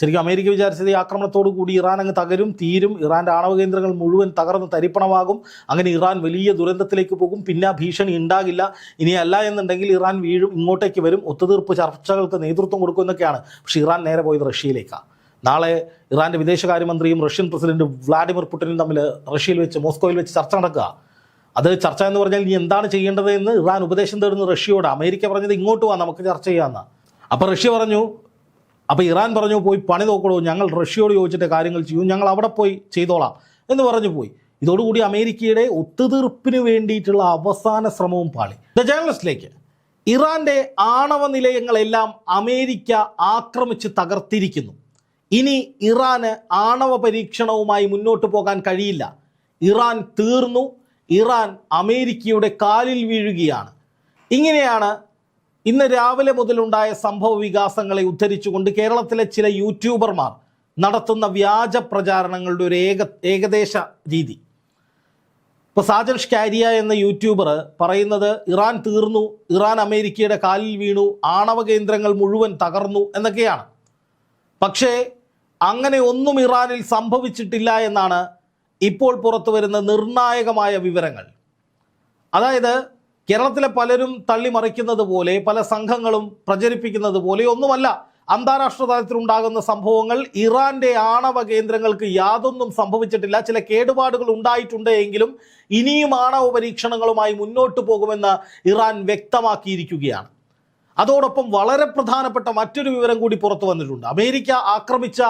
ശരിക്കും അമേരിക്ക വിചാരിച്ചത് ഈ ആക്രമണത്തോടു കൂടി ഇറാൻ അങ്ങ് തകരും തീരും. ഇറാന്റെ ആണവ കേന്ദ്രങ്ങൾ മുഴുവൻ തകർന്ന് തരിപ്പണമാകും. അങ്ങനെ ഇറാൻ വലിയ ദുരന്തത്തിലേക്ക് പോകും. പിന്നെ ഭീഷണി ഉണ്ടാകില്ല. ഇനിയല്ല എന്നുണ്ടെങ്കിൽ ഇറാൻ വീഴും ഇങ്ങോട്ടേക്ക് വരും. ഒത്തുതീർപ്പ് ചർച്ചകൾക്ക് നേതൃത്വം കൊടുക്കും എന്നൊക്കെയാണ്. പക്ഷേ ഇറാൻ നേരെ പോയത് റഷ്യയിലേക്കാണ് നാളെ ഇറാന്റെ വിദേശകാര്യമന്ത്രിയും റഷ്യൻ പ്രസിഡന്റ് വ്ളാഡിമിർ പുടിനും തമ്മിൽ റഷ്യയിൽ വെച്ച് മോസ്കോയിൽ വെച്ച് ചർച്ച നടക്കുക. അത് ചർച്ച എന്ന് പറഞ്ഞാൽ ഇനി എന്താണ് ചെയ്യേണ്ടത് എന്ന് ഇറാൻ ഉപദേശം തേടുന്ന റഷ്യയോട്. അമേരിക്ക പറഞ്ഞത് ഇങ്ങോട്ട് വാ നമുക്ക് ചർച്ച ചെയ്യാമെന്നാണ് അപ്പോൾ റഷ്യ പറഞ്ഞു അപ്പോൾ ഇറാൻ പറഞ്ഞു പോയി പണി നോക്കണോ ഞങ്ങൾ റഷ്യയോട് ചോദിച്ചിട്ട് കാര്യങ്ങൾ ചെയ്യും ഞങ്ങൾ അവിടെ പോയി ചെയ്തോളാം എന്ന് പറഞ്ഞു പോയി. ഇതോടുകൂടി അമേരിക്കയുടെ ഒത്തുതീർപ്പിന് വേണ്ടിയിട്ടുള്ള അവസാന ശ്രമവും പാളി. ദ ജേർണലിസ്റ്റിലേക്ക് ഇറാന്റെ ആണവ നിലയങ്ങളെല്ലാം അമേരിക്ക ആക്രമിച്ച് തകർത്തിരിക്കുന്നു. ഇനി ഇറാന് ആണവ പരീക്ഷണവുമായി മുന്നോട്ട് പോകാൻ കഴിയില്ല. ഇറാൻ തീർന്നു ഇറാൻ അമേരിക്കയുടെ കാലിൽ വീഴുകയാണ്. ഇങ്ങനെയാണ് ഇന്ന് രാവിലെ മുതലുണ്ടായ സംഭവ വികാസങ്ങളെ ഉദ്ധരിച്ചുകൊണ്ട് കേരളത്തിലെ ചില യൂട്യൂബർമാർ നടത്തുന്ന വ്യാജ പ്രചാരണങ്ങളുടെ ഒരു ഏക ഏകദേശ രീതി. ഇപ്പോൾ സാജൻ ഷ്കാരിയ എന്ന യൂട്യൂബർ പറയുന്നത് ഇറാൻ തീർന്നു ഇറാൻ അമേരിക്കയുടെ കാലിൽ വീണു ആണവ കേന്ദ്രങ്ങൾ മുഴുവൻ തകർന്നു എന്നൊക്കെയാണ്. പക്ഷേ അങ്ങനെ ഒന്നും ഇറാനിൽ സംഭവിച്ചിട്ടില്ല എന്നാണ് ഇപ്പോൾ പുറത്തു വരുന്ന നിർണായകമായ വിവരങ്ങൾ. അതായത് കേരളത്തിലെ പലരും തള്ളിമറിക്കുന്നത് പോലെ പല സംഘങ്ങളും പ്രചരിപ്പിക്കുന്നത് പോലെ ഒന്നുമല്ല. അന്താരാഷ്ട്ര തലത്തിലുണ്ടാകുന്ന സംഭവങ്ങൾ ഇറാന്റെ ആണവ കേന്ദ്രങ്ങൾക്ക് യാതൊന്നും സംഭവിച്ചിട്ടില്ല. ചില കേടുപാടുകൾ ഉണ്ടായിട്ടുണ്ട് എങ്കിലും ഇനിയും ആണവ പരീക്ഷണങ്ങളുമായി മുന്നോട്ട് പോകുമെന്ന് ഇറാൻ വ്യക്തമാക്കിയിരിക്കുകയാണ്. അതോടൊപ്പം വളരെ പ്രധാനപ്പെട്ട മറ്റൊരു വിവരം കൂടി പുറത്തു വന്നിട്ടുണ്ട്. അമേരിക്ക ആക്രമിച്ച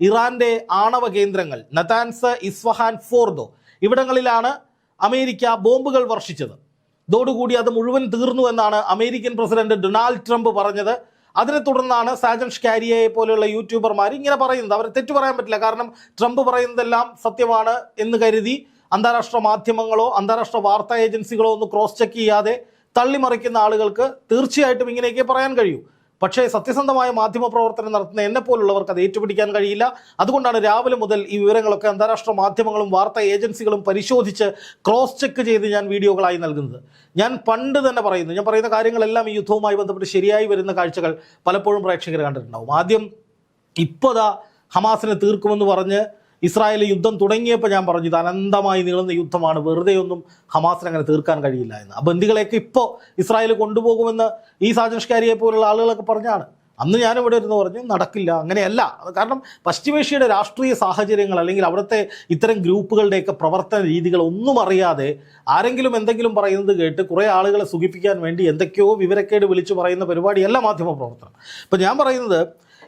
ഇറാന്റെ ആണവ കേന്ദ്രങ്ങൾ നതാൻസ് ഇസ്ഫഹാൻ ഫോർദോ. ഇവിടങ്ങളിലാണ് അമേരിക്ക ബോംബുകൾ വർഷിച്ചത്. ഇതോടുകൂടി അത് മുഴുവൻ തീർന്നു എന്നാണ് അമേരിക്കൻ പ്രസിഡന്റ് ഡൊണാൾഡ് ട്രംപ് പറഞ്ഞത്. അതിനെ തുടർന്നാണ് സാജൻ കാരിയയെ പോലെയുള്ള യൂട്യൂബർമാർ ഇങ്ങനെ പറയുന്നത്. അവരെ തെറ്റു പറയാൻ പറ്റില്ല. കാരണം ട്രംപ് പറയുന്നതെല്ലാം സത്യമാണ് എന്ന് കരുതി അന്താരാഷ്ട്ര മാധ്യമങ്ങളോ അന്താരാഷ്ട്ര വാർത്താ ഏജൻസികളോ ഒന്ന് ക്രോസ് ചെക്ക് ചെയ്യാതെ തള്ളിമറിക്കുന്ന ആളുകൾക്ക് തീർച്ചയായിട്ടും ഇങ്ങനെയൊക്കെ പറയാൻ കഴിയൂ. പക്ഷേ സത്യസന്ധമായ മാധ്യമ പ്രവർത്തനം നടത്തുന്ന എന്നെ പോലുള്ളവർക്ക് അത് ഏറ്റുപിടിക്കാൻ കഴിയില്ല. അതുകൊണ്ടാണ് രാവിലെ മുതൽ ഈ വിവരങ്ങളൊക്കെ അന്താരാഷ്ട്ര മാധ്യമങ്ങളും വാർത്താ ഏജൻസികളും പരിശോധിച്ച് ക്രോസ് ചെക്ക് ചെയ്ത് ഞാൻ വീഡിയോകളായി നൽകുന്നത്. ഞാൻ പണ്ട് തന്നെ പറയുന്നു ഞാൻ പറയുന്ന കാര്യങ്ങളെല്ലാം ഈ യുദ്ധവുമായി ബന്ധപ്പെട്ട് ശരിയായി വരുന്ന കാഴ്ചകൾ പലപ്പോഴും പ്രേക്ഷകർ കണ്ടിട്ടുണ്ടാവും. ആദ്യം ഇപ്പോൾ ഹമാസിനെ തീർക്കുമെന്ന് പറഞ്ഞ് ഇസ്രായേൽ യുദ്ധം തുടങ്ങിയപ്പോൾ ഞാൻ പറഞ്ഞു ഇത് അനന്തമായി നീളുന്ന യുദ്ധമാണ് വെറുതെ ഒന്നും ഹമാസിന് അങ്ങനെ തീർക്കാൻ കഴിയില്ല എന്ന്. ആ ബന്ദികളെയൊക്കെ ഇപ്പോൾ ഇസ്രായേൽ കൊണ്ടുപോകുമെന്ന് ഈ സാജൻഷ്കാരിയെ പോലുള്ള ആളുകളൊക്കെ പറഞ്ഞാണ്. അന്ന് ഞാനും ഇവിടെ ഇരുന്ന് പറഞ്ഞു നടക്കില്ല അങ്ങനെയല്ല. കാരണം പശ്ചിമേഷ്യയുടെ രാഷ്ട്രീയ സാഹചര്യങ്ങൾ അല്ലെങ്കിൽ അവിടുത്തെ ഇത്തരം ഗ്രൂപ്പുകളുടെയൊക്കെ പ്രവർത്തന രീതികൾ ഒന്നും അറിയാതെ ആരെങ്കിലും എന്തെങ്കിലും പറയുന്നത് കേട്ട് കുറേ ആളുകളെ സുഖിപ്പിക്കാൻ വേണ്ടി എന്തൊക്കെയോ വിവരക്കേട് വിളിച്ചു പറയുന്ന പരിപാടിയല്ല മാധ്യമ പ്രവർത്തനം ഇപ്പം ഞാൻ പറയുന്നത്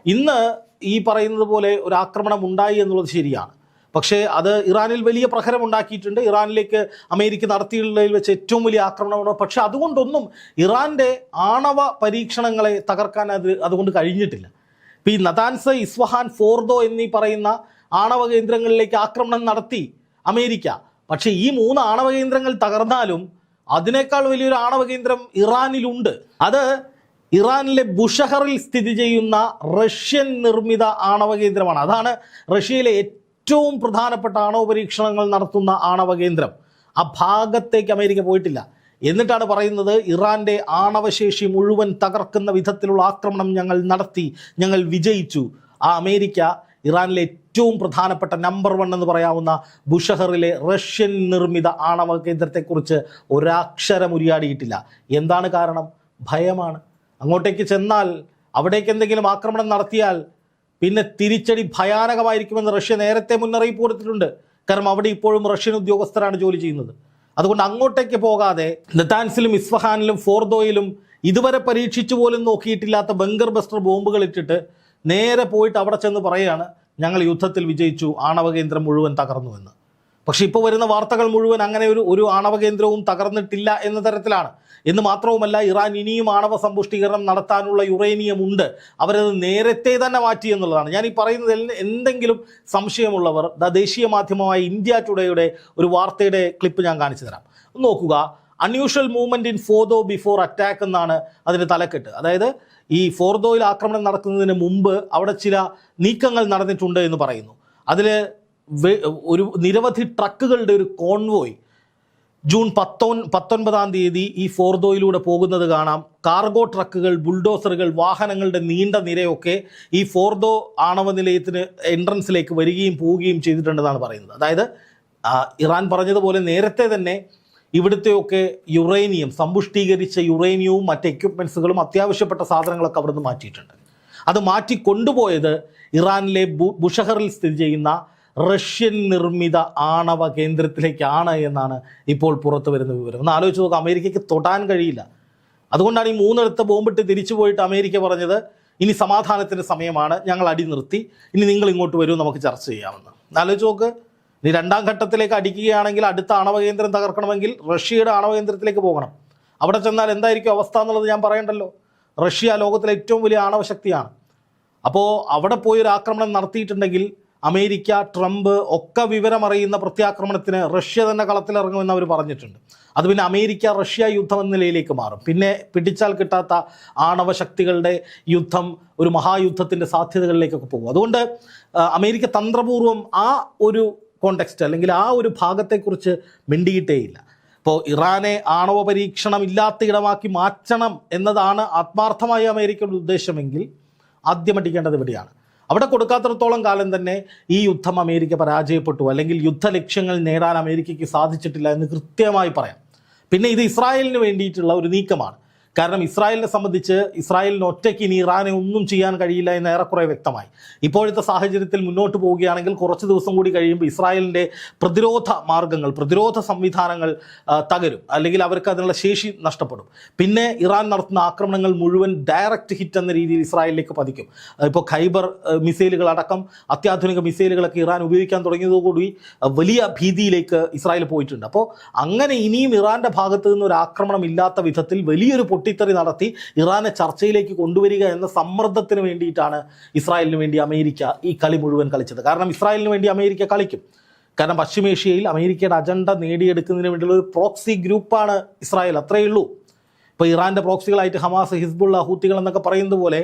ഇന്ന് ഈ പറയുന്നത് പോലെ ഒരു ആക്രമണം ഉണ്ടായി എന്നുള്ളത് ശരിയാണ്. പക്ഷേ അത് ഇറാനിൽ വലിയ പ്രഹരം ഉണ്ടാക്കിയിട്ടുണ്ട്. ഇറാനിലേക്ക് അമേരിക്ക നടത്തിയുള്ളതിൽ വെച്ച് ഏറ്റവും വലിയ ആക്രമണമാണ്? പക്ഷേ അതുകൊണ്ടൊന്നും ഇറാന്റെ ആണവ പരീക്ഷണങ്ങളെ തകർക്കാൻ അത് അതുകൊണ്ട് കഴിഞ്ഞിട്ടില്ല. ഇപ്പോൾ ഈ നതാൻസ് ഇസ്വഹാൻ ഫോർദോ എന്നീ പറയുന്ന ആണവ കേന്ദ്രങ്ങളിലേക്ക് ആക്രമണം നടത്തി അമേരിക്ക. പക്ഷേ ഈ മൂന്ന് ആണവ കേന്ദ്രങ്ങൾ തകർന്നാലും അതിനേക്കാൾ വലിയൊരു ആണവ കേന്ദ്രം ഇറാനിലുണ്ട്. അത് ഇറാനിലെ ബുഷഹറിൽ സ്ഥിതി ചെയ്യുന്ന റഷ്യൻ നിർമ്മിത ആണവ കേന്ദ്രമാണ്. അതാണ് റഷ്യയിലെ ഏറ്റവും പ്രധാനപ്പെട്ട ആണവ പരീക്ഷണങ്ങൾ നടത്തുന്ന ആണവ കേന്ദ്രം. ആ ഭാഗത്തേക്ക് അമേരിക്ക പോയിട്ടില്ല. എന്നിട്ടാണ് പറയുന്നത് ഇറാന്റെ ആണവശേഷി മുഴുവൻ തകർക്കുന്ന വിധത്തിലുള്ള ആക്രമണം ഞങ്ങൾ നടത്തി ഞങ്ങൾ വിജയിച്ചു. ആ അമേരിക്ക ഇറാനിലെ ഏറ്റവും പ്രധാനപ്പെട്ട നമ്പർ വൺ എന്ന് പറയാവുന്ന ബുഷഹറിലെ റഷ്യൻ നിർമ്മിത ആണവ കേന്ദ്രത്തെക്കുറിച്ച് ഒരാക്ഷരം ഉരിയാടിയിട്ടില്ല എന്താണ് കാരണം? ഭയമാണ്. അങ്ങോട്ടേക്ക് ചെന്നാൽ അവിടേക്ക് എന്തെങ്കിലും ആക്രമണം നടത്തിയാൽ പിന്നെ തിരിച്ചടി ഭയാനകമായിരിക്കുമെന്ന് റഷ്യ നേരത്തെ മുന്നറിയിപ്പ് കൊടുത്തിട്ടുണ്ട്. കാരണം അവിടെ ഇപ്പോഴും റഷ്യൻ ഉദ്യോഗസ്ഥരാണ് ജോലി ചെയ്യുന്നത്. അതുകൊണ്ട് അങ്ങോട്ടേക്ക് പോകാതെ നെതാൻസിലും ഇസ്ഫഹാനിലും ഫോർദോയിലും ഇതുവരെ പരീക്ഷിച്ചു പോലും നോക്കിയിട്ടില്ലാത്ത ബങ്കർ ബസ്റ്റർ ബോംബുകൾ ഇട്ടിട്ട് നേരെ പോയിട്ട് അവിടെ ചെന്ന് പറയുകയാണ് ഞങ്ങൾ യുദ്ധത്തിൽ വിജയിച്ചു. ആണവ കേന്ദ്രം മുഴുവൻ തകർന്നു എന്ന് പക്ഷെ ഇപ്പോൾ വരുന്ന വാർത്തകൾ മുഴുവൻ അങ്ങനെ ഒരു ഒരു ആണവ കേന്ദ്രവും തകർന്നിട്ടില്ല എന്ന തരത്തിലാണ്. എന്ന് മാത്രവുമല്ല ഇറാൻ ഇനിയും ആണവ സമ്പുഷ്ടീകരണം നടത്താനുള്ള യുറേനിയം ഉണ്ട് അവരത് നേരത്തെ തന്നെ മാറ്റി എന്നുള്ളതാണ്. ഞാൻ ഈ പറയുന്നതിൽ എന്തെങ്കിലും സംശയമുള്ളവർ ദേശീയ മാധ്യമമായ ഇന്ത്യ ടുഡേയുടെ ഒരു വാർത്തയുടെ ക്ലിപ്പ് ഞാൻ കാണിച്ചു തരാം. നോക്കുക. Unusual movement in Fordow before attack എന്നാണ് അതിന്റെ തലക്കെട്ട്. അതായത് ഈ ഫോർദോയിൽ ആക്രമണം നടക്കുന്നതിന് മുമ്പ് അവിടെ ചില നീക്കങ്ങൾ നടന്നിട്ടുണ്ട് എന്ന് പറയുന്നു. അതിൽ ഒരു നിരവധി ട്രക്കുകളുടെ ഒരു കോൺവോയ് ജൂൺ പത്തൊൻ പത്തൊൻപതാം തീയതി ഈ ഫോർദോയിലൂടെ പോകുന്നത് കാണാം. കാർഗോ ട്രക്കുകൾ ബുൾഡോസറുകൾ വാഹനങ്ങളുടെ നീണ്ട നിരയൊക്കെ ഈ ഫോർദോ ആണവ നിലയത്തിന് എൻട്രൻസിലേക്ക് വരികയും പോവുകയും ചെയ്തിട്ടുണ്ടെന്നാണ് പറയുന്നത്. അതായത് ഇറാൻ പറഞ്ഞതുപോലെ നേരത്തെ തന്നെ ഇവിടുത്തെയൊക്കെ യുറേനിയം സമ്പുഷ്ടീകരിച്ച യുറേനിയവും മറ്റ് എക്യുപ്മെൻസുകളും അത്യാവശ്യപ്പെട്ട സാധനങ്ങളൊക്കെ അവിടുന്ന് മാറ്റിയിട്ടുണ്ട്. അത് മാറ്റി കൊണ്ടുപോയത് ഇറാനിലെ ബുഷഹറിൽ സ്ഥിതി ചെയ്യുന്ന റഷ്യൻ നിർമ്മിത ആണവ കേന്ദ്രത്തിലേക്കാണ് എന്നാണ് ഇപ്പോൾ പുറത്തു വരുന്ന വിവരം. ഒന്ന് ആലോചിച്ച് നോക്കുക അമേരിക്കയ്ക്ക് തൊടാൻ കഴിയില്ല. അതുകൊണ്ടാണ് ഈ മൂന്നിടത്ത് ബോംബിട്ട് തിരിച്ചു പോയിട്ട് അമേരിക്ക പറഞ്ഞത് ഇനി സമാധാനത്തിന്റെ സമയമാണ് ഞങ്ങൾ അടി നിർത്തി ഇനി നിങ്ങൾ ഇങ്ങോട്ട് വരൂ നമുക്ക് ചർച്ച ചെയ്യാമെന്ന്. ആലോചിച്ച് നോക്ക് ഇനി രണ്ടാം ഘട്ടത്തിലേക്ക് അടിക്കുകയാണെങ്കിൽ അടുത്ത ആണവ കേന്ദ്രം തകർക്കണമെങ്കിൽ റഷ്യയുടെ ആണവ കേന്ദ്രത്തിലേക്ക് പോകണം. അവിടെ ചെന്നാൽ എന്തായിരിക്കും അവസ്ഥ എന്നുള്ളത് ഞാൻ പറയണ്ടല്ലോ. റഷ്യ ലോകത്തിലെ ഏറ്റവും വലിയ ആണവ ശക്തിയാണ്. അപ്പോൾ അവിടെ പോയി ഒരു ആക്രമണം നടത്തിയിട്ടുണ്ടെങ്കിൽ അമേരിക്ക ട്രംപ് ഒക്കെ വിവരമറിയുന്ന പ്രത്യാക്രമണത്തിന് റഷ്യ തന്നെ കളത്തിലിറങ്ങുമെന്ന് അവർ പറഞ്ഞിട്ടുണ്ട്. അത് പിന്നെ അമേരിക്ക റഷ്യ യുദ്ധം എന്ന നിലയിലേക്ക് മാറും. പിന്നെ പിടിച്ചാൽ കിട്ടാത്ത ആണവ ശക്തികളുടെ യുദ്ധം ഒരു മഹായുദ്ധത്തിന്റെ സാധ്യതകളിലേക്കൊക്കെ പോകും. അതുകൊണ്ട് അമേരിക്ക തന്ത്രപൂർവം ആ ഒരു കോണ്ടെക്സ്റ്റ് അല്ലെങ്കിൽ ആ ഒരു ഭാഗത്തെക്കുറിച്ച് മിണ്ടിയിട്ടേയില്ല. ഇപ്പോൾ ഇറാനെ ആണവ പരീക്ഷണം ഇല്ലാത്ത ഇടമാക്കി മാറ്റണം എന്നതാണ് ആത്മാർത്ഥമായ അമേരിക്കയുടെ ഉദ്ദേശമെങ്കിൽ ആദ്യം അടിക്കേണ്ടത് ഇവിടെയാണ്. അവിടെ കൊടുക്കാത്തിടത്തോളം കാലം തന്നെ ഈ യുദ്ധം അമേരിക്ക പരാജയപ്പെട്ടു. അല്ലെങ്കിൽ യുദ്ധ ലക്ഷ്യങ്ങൾ നേടാൻ അമേരിക്കയ്ക്ക് സാധിച്ചിട്ടില്ല എന്ന് കൃത്യമായി പറയാം. പിന്നെ ഇത് ഇസ്രായേലിന് വേണ്ടിയിട്ടുള്ള ഒരു നീക്കമാണ്. കാരണം ഇസ്രായേലിനെ സംബന്ധിച്ച് ഇസ്രായേലിന് ഒറ്റയ്ക്ക് ഇനി ഇറാനെ ഒന്നും ചെയ്യാൻ കഴിയില്ല എന്ന് ഏറെക്കുറെ വ്യക്തമായി. ഇപ്പോഴത്തെ സാഹചര്യത്തിൽ മുന്നോട്ട് പോവുകയാണെങ്കിൽ കുറച്ച് ദിവസം കൂടി കഴിയുമ്പോൾ ഇസ്രായേലിന്റെ പ്രതിരോധ മാർഗങ്ങൾ പ്രതിരോധ സംവിധാനങ്ങൾ തകരും. അല്ലെങ്കിൽ അവർക്ക് അതിനുള്ള ശേഷി നഷ്ടപ്പെടും. പിന്നെ ഇറാൻ നടത്തുന്ന ആക്രമണങ്ങൾ മുഴുവൻ ഡയറക്റ്റ് ഹിറ്റ് എന്ന രീതിയിൽ ഇസ്രായേലിലേക്ക് പതിക്കും. ഇപ്പോൾ ഖൈബർ മിസൈലുകൾ അടക്കം അത്യാധുനിക മിസൈലുകളൊക്കെ ഇറാൻ ഉപയോഗിക്കാൻ തുടങ്ങിയതോടുകൂടി വലിയ ഭീതിയിലേക്ക് ഇസ്രായേൽ പോയിട്ടുണ്ട്. അപ്പോൾ അങ്ങനെ ഇനിയും ഇറാന്റെ ഭാഗത്ത് നിന്ന് ഒരു ആക്രമണം ഇല്ലാത്ത വിധത്തിൽ വലിയൊരു പൊട്ടിത്തെറി നടത്തി ഇറാനെ ചർച്ചയിലേക്ക് കൊണ്ടുവരിക എന്ന സമ്മർദ്ദത്തിന് വേണ്ടിയിട്ടാണ് ഇസ്രായേലിന് വേണ്ടി അമേരിക്ക ഈ കളി മുഴുവൻ കളിച്ചത്. കാരണം ഇസ്രായേലിന് വേണ്ടി അമേരിക്ക കളിക്കും. കാരണം പശ്ചിമേഷ്യയിൽ അമേരിക്കയുടെ അജണ്ട നേടിയെടുക്കുന്നതിന് വേണ്ടിയുള്ള ഒരു പ്രോക്സി ഗ്രൂപ്പാണ് ഇസ്രായേൽ. അത്രയേ ഉള്ളൂ. ഇപ്പോൾ ഇറാന്റെ പ്രോക്സികളായിട്ട് ഹമാസ് ഹിസ്ബുള്ള ഹൂത്തികൾ എന്നൊക്കെ പറയുന്നത് പോലെ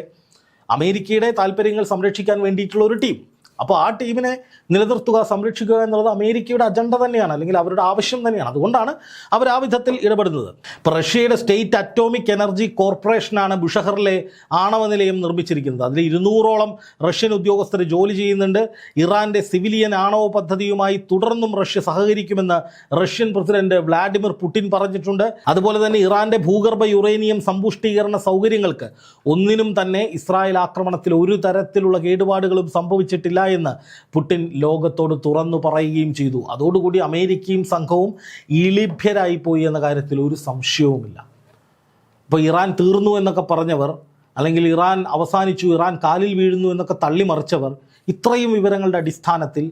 അമേരിക്കയുടെ താല്പര്യങ്ങൾ സംരക്ഷിക്കാൻ വേണ്ടിയിട്ടുള്ള ഒരു ടീം. അപ്പോൾ ആ ടീമിനെ നിലനിർത്തുക സംരക്ഷിക്കുക എന്നുള്ളത് അമേരിക്കയുടെ അജണ്ട തന്നെയാണ് അല്ലെങ്കിൽ അവരുടെ ആവശ്യം തന്നെയാണ്. അതുകൊണ്ടാണ് അവർ ആ വിധത്തിൽ ഇടപെടുന്നത്. റഷ്യയുടെ സ്റ്റേറ്റ് അറ്റോമിക് എനർജി കോർപ്പറേഷനാണ് ബുഷഹറിലെ ആണവ നിലയം നിർമ്മിച്ചിരിക്കുന്നത്. അതിൽ ഇരുന്നൂറോളം റഷ്യൻ ഉദ്യോഗസ്ഥർ ജോലി ചെയ്യുന്നുണ്ട്. ഇറാന്റെ സിവിലിയൻ ആണവ പദ്ധതിയുമായി തുടർന്നും റഷ്യ സഹകരിക്കുമെന്ന് റഷ്യൻ പ്രസിഡന്റ് വ്ളാഡിമിർ പുടിൻ പറഞ്ഞിട്ടുണ്ട്. അതുപോലെ തന്നെ ഇറാന്റെ ഭൂഗർഭ യുറേനിയം സമ്പുഷ്ടീകരണ സൗകര്യങ്ങൾക്ക് ഒന്നിനും തന്നെ ഇസ്രായേൽ ആക്രമണത്തിൽ ഒരു തരത്തിലുള്ള കേടുപാടുകളും സംഭവിച്ചിട്ടില്ല എന്ന് പുടിൻ ലോകത്തോട് തുറന്നു പറയുകയും ചെയ്തു. അതോടുകൂടി അമേരിക്കയും സംഘവും ഇളിഭ്യരായി പോയി എന്ന കാര്യത്തിൽ ഒരു സംശയവുമില്ല. ഇപ്പോൾ ഇറാൻ തീർന്നു എന്നൊക്കെ പറഞ്ഞവർ അല്ലെങ്കിൽ ഇറാൻ അവസാനിച്ചു ഇറാൻ കാലിൽ വീഴുന്നു എന്നൊക്കെ തള്ളിമറിച്ചവർ ഇത്രയും വിവരങ്ങളുടെ അടിസ്ഥാനത്തിൽ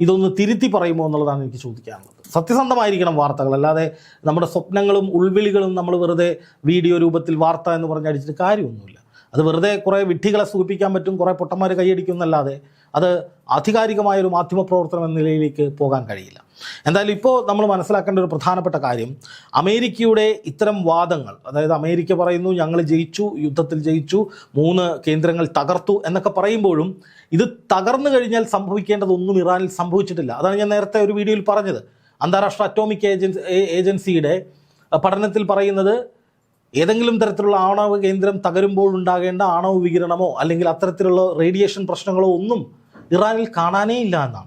ഇതൊന്ന് തിരുത്തി പറയുമോ എന്നുള്ളതാണ് എനിക്ക് ചോദിക്കാനുള്ളത്. സത്യസന്ധമായിരിക്കണം വാർത്തകൾ. അല്ലാതെ നമ്മുടെ സ്വപ്നങ്ങളും ഉൾവിളികളും നമ്മൾ വെറുതെ വീഡിയോ രൂപത്തിൽ വാർത്ത എന്ന് പറഞ്ഞ് അടിച്ചിട്ട് കാര്യമൊന്നുമില്ല. അത് വെറുതെ കുറേ വിഡ്ഢികളെ സൂപ്പിക്കാൻ പറ്റും കുറേ പൊട്ടന്മാർ കൈയടിക്കും എന്നല്ലാതെ അത് ആധികാരികമായ ഒരു മാധ്യമ പ്രവർത്തനം എന്ന നിലയിലേക്ക് പോകാൻ കഴിയില്ല. എന്തായാലും ഇപ്പോൾ നമ്മൾ മനസ്സിലാക്കേണ്ട ഒരു പ്രധാനപ്പെട്ട കാര്യം അമേരിക്കയുടെ ഇത്തരം വാദങ്ങൾ അതായത് അമേരിക്ക പറയുന്നു ഞങ്ങൾ ജയിച്ചു യുദ്ധത്തിൽ ജയിച്ചു മൂന്ന് കേന്ദ്രങ്ങൾ തകർത്തു എന്നൊക്കെ പറയുമ്പോഴും ഇത് തകർന്നു കഴിഞ്ഞാൽ സംഭവിക്കേണ്ടതൊന്നും ഇറാനിൽ സംഭവിച്ചിട്ടില്ല. അതാണ് ഞാൻ നേരത്തെ ഒരു വീഡിയോയിൽ പറഞ്ഞത്. അന്താരാഷ്ട്ര അറ്റോമിക് ഏജൻസി ഏജൻസിയുടെ പഠനത്തിൽ പറയുന്നത് ഏതെങ്കിലും തരത്തിലുള്ള ആണവ കേന്ദ്രം തകരുമ്പോൾ ഉണ്ടാകേണ്ട ആണവ വികിരണമോ അല്ലെങ്കിൽ അത്തരത്തിലുള്ള റേഡിയേഷൻ പ്രശ്നങ്ങളോ ഒന്നും ഇറാനിൽ കാണാനേ ഇല്ല എന്നാണ്.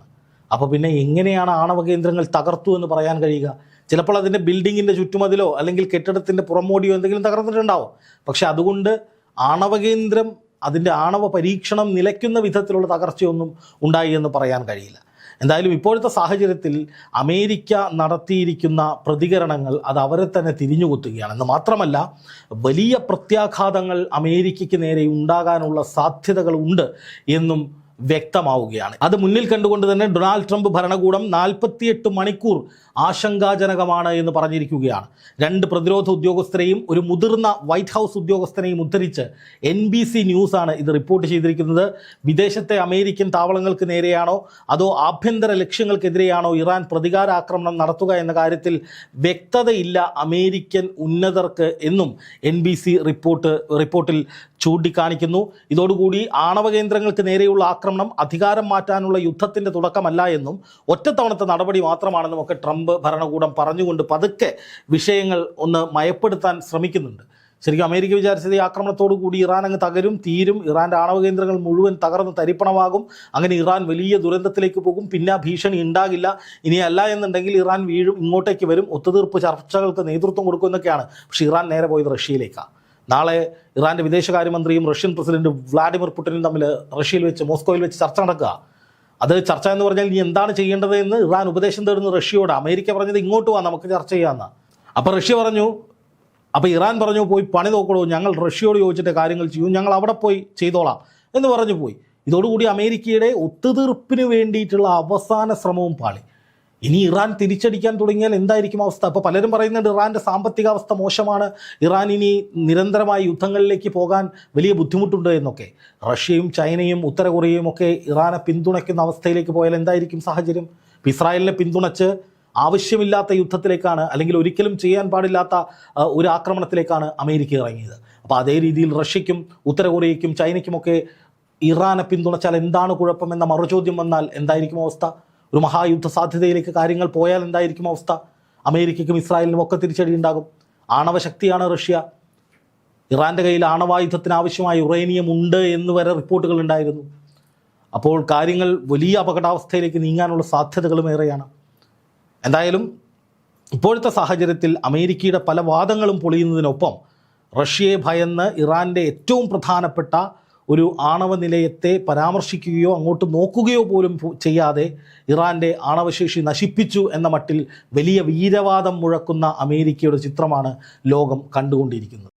അപ്പോൾ പിന്നെ എങ്ങനെയാണ് ആണവ കേന്ദ്രങ്ങൾ തകർത്തു എന്ന് പറയാൻ കഴിയുക? ചിലപ്പോൾ അതിന്റെ ബിൽഡിങ്ങിന്റെ ചുറ്റുമതിലോ അല്ലെങ്കിൽ കെട്ടിടത്തിന്റെ പുറമോടിയോ എന്തെങ്കിലും തകർന്നിട്ടുണ്ടാവും. പക്ഷേ അതുകൊണ്ട് ആണവ കേന്ദ്രം അതിന്റെ ആണവ പരീക്ഷണം നിലയ്ക്കുന്ന വിധത്തിലുള്ള തകർച്ചയൊന്നും ഉണ്ടായി എന്ന് പറയാൻ കഴിയില്ല. എന്തായാലും ഇപ്പോഴത്തെ സാഹചര്യത്തിൽ അമേരിക്ക നടത്തിയിരിക്കുന്ന പ്രതികരണങ്ങൾ അത് അവരെ തന്നെ തിരിഞ്ഞുകുത്തുകയാണ്. എന്ന് മാത്രമല്ല വലിയ പ്രത്യാഘാതങ്ങൾ അമേരിക്കയ്ക്ക് നേരെ ഉണ്ടാകാനുള്ള സാധ്യതകളുണ്ട് എന്നും വ്യക്തമാവുകയാണ്. അത് മുന്നിൽ കണ്ടുകൊണ്ട് തന്നെ ഡൊണാൾഡ് ട്രംപ് ഭരണകൂടം നാൽപ്പത്തിയെട്ട് മണിക്കൂർ ആശങ്കാജനകമാണ് എന്ന് പറഞ്ഞിരിക്കുകയാണ്. രണ്ട് പ്രതിരോധ ഉദ്യോഗസ്ഥരെയും ഒരു മുതിർന്ന വൈറ്റ് ഹൗസ് ഉദ്യോഗസ്ഥനെയും ഉദ്ധരിച്ച് എൻ ബി സി ന്യൂസാണ് ഇത് റിപ്പോർട്ട് ചെയ്തിരിക്കുന്നത്. വിദേശത്തെ അമേരിക്കൻ താവളങ്ങൾക്ക് നേരെയാണോ അതോ ആഭ്യന്തര ലക്ഷ്യങ്ങൾക്കെതിരെയാണോ ഇറാൻ പ്രതികാരാക്രമണം നടത്തുക എന്ന കാര്യത്തിൽ വ്യക്തതയില്ല അമേരിക്കൻ ഉന്നതർക്ക് എന്നും എൻ ബി സി റിപ്പോർട്ട് റിപ്പോർട്ടിൽ ചൂണ്ടിക്കാണിക്കുന്നു. ഇതോടുകൂടി ആണവ കേന്ദ്രങ്ങൾക്ക് നേരെയുള്ള ആക്രമണം അധികാരം മാറ്റാനുള്ള യുദ്ധത്തിന്റെ തുടക്കമല്ല എന്നും ഒറ്റത്തവണത്തെ നടപടി മാത്രമാണെന്നും ഒക്കെ ട്രംപ് ഭരണകൂടം പറഞ്ഞുകൊണ്ട് പതുക്കെ വിഷയങ്ങൾ ഒന്ന് മയപ്പെടുത്താൻ ശ്രമിക്കുന്നുണ്ട്. ശരിക്കും അമേരിക്ക വിചാരിച്ചത് ഈ ആക്രമണത്തോടു കൂടി ഇറാൻ അങ്ങ് തകരും തീരും ഇറാന്റെ ആണവ കേന്ദ്രങ്ങൾ മുഴുവൻ തകർന്ന് തരിപ്പണമാകും. അങ്ങനെ ഇറാൻ വലിയ ദുരന്തത്തിലേക്ക് പോകും. പിന്നെ ഭീഷണി ഉണ്ടാകില്ല. ഇനിയല്ല എന്നുണ്ടെങ്കിൽ ഇറാൻ വീഴും ഇങ്ങോട്ടേക്ക് വരും. ഒത്തുതീർപ്പ് ചർച്ചകൾക്ക് നേതൃത്വം കൊടുക്കും എന്നൊക്കെയാണ്. പക്ഷേ ഇറാൻ നേരെ പോയത് റഷ്യയിലേക്കാണ് നാളെ ഇറാന്റെ വിദേശകാര്യമന്ത്രിയും റഷ്യൻ പ്രസിഡന്റ് വ്ളാഡിമിർ പുടിനും തമ്മിൽ റഷ്യയിൽ വെച്ച് മോസ്കോയിൽ വെച്ച് ചർച്ച നടക്കുക. അത് ചർച്ച എന്ന് പറഞ്ഞാൽ ഇനി എന്താണ് ചെയ്യേണ്ടത് എന്ന് ഇറാൻ ഉപദേശം തേടുന്ന റഷ്യയോട് അമേരിക്ക പറഞ്ഞത് ഇങ്ങോട്ട് വാ നമുക്ക് ചർച്ച ചെയ്യാമെന്ന് അപ്പോൾ റഷ്യ പറഞ്ഞു അപ്പോൾ ഇറാൻ പറഞ്ഞു പോയി പണി നോക്കണോ ഞങ്ങൾ റഷ്യയോട് ചോദിച്ചിട്ട് കാര്യങ്ങൾ ചെയ്യും ഞങ്ങൾ അവിടെ പോയി ചെയ്തോളാം എന്ന് പറഞ്ഞു പോയി. ഇതോടുകൂടി അമേരിക്കയുടെ ഒത്തുതീർപ്പിന് വേണ്ടിയിട്ടുള്ള അവസാന ശ്രമവും പാളി. ഇനി ഇറാൻ തിരിച്ചടിക്കാൻ തുടങ്ങിയാൽ എന്തായിരിക്കും അവസ്ഥ? അപ്പോൾ പലരും പറയുന്നുണ്ട് ഇറാന്റെ സാമ്പത്തികാവസ്ഥ മോശമാണ്. ഇറാൻ ഇനി നിരന്തരമായ യുദ്ധങ്ങളിലേക്ക് പോകാൻ വലിയ ബുദ്ധിമുട്ടുണ്ട് എന്നൊക്കെ. റഷ്യയും ചൈനയും ഉത്തര കൊറിയയും ഒക്കെ ഇറാനെ പിന്തുണയ്ക്കുന്ന അവസ്ഥയിലേക്ക് പോയാൽ എന്തായിരിക്കും സാഹചര്യം? ഇസ്രായേലിനെ പിന്തുണച്ച് ആവശ്യമില്ലാത്ത യുദ്ധത്തിലേക്കാണ് അല്ലെങ്കിൽ ഒരിക്കലും ചെയ്യാൻ പാടില്ലാത്ത ഒരു ആക്രമണത്തിലേക്കാണ് അമേരിക്ക ഇറങ്ങിയത്. അപ്പോൾ അതേ രീതിയിൽ റഷ്യയ്ക്കും ഉത്തര കൊറിയയ്ക്കും ചൈനയ്ക്കുമൊക്കെ ഇറാനെ പിന്തുണച്ചാൽ എന്താണ് കുഴപ്പമെന്ന മറുചോദ്യം വന്നാൽ എന്തായിരിക്കും അവസ്ഥ? ഒരു മഹായുദ്ധ സാധ്യതയിലേക്ക് കാര്യങ്ങൾ പോയാൽ എന്തായിരിക്കും അവസ്ഥ? അമേരിക്കയ്ക്കും ഇസ്രായേലിനും ഒക്കെ തിരിച്ചടി ഉണ്ടാകും. ആണവശക്തിയാണ് റഷ്യ. ഇറാന്റെ കയ്യിൽ ആണവായുധത്തിന് ആവശ്യമായ യുറേനിയം ഉണ്ട് എന്ന് വരെ റിപ്പോർട്ടുകൾ ഉണ്ടായിരുന്നു. അപ്പോൾ കാര്യങ്ങൾ വലിയ അപകടാവസ്ഥയിലേക്ക് നീങ്ങാനുള്ള സാധ്യതകളും ഏറെയാണ്. എന്തായാലും ഇപ്പോഴത്തെ സാഹചര്യത്തിൽ അമേരിക്കയുടെ പല വാദങ്ങളും പൊളിയുന്നതിനൊപ്പം റഷ്യയെ ഭയന്ന് ഇറാന്റെ ഏറ്റവും പ്രധാനപ്പെട്ട ഒരു ആണവ നിലയത്തെ പരാമർശിക്കുകയോ അങ്ങോട്ട് നോക്കുകയോ പോലും ചെയ്യാതെ ഇറാന്റെ ആണവശേഷി നശിപ്പിച്ചു എന്ന മട്ടിൽ വലിയ വീരവാദം മുഴക്കുന്ന അമേരിക്കയുടെ ചിത്രമാണ് ലോകം കണ്ടുകൊണ്ടിരിക്കുന്നത്.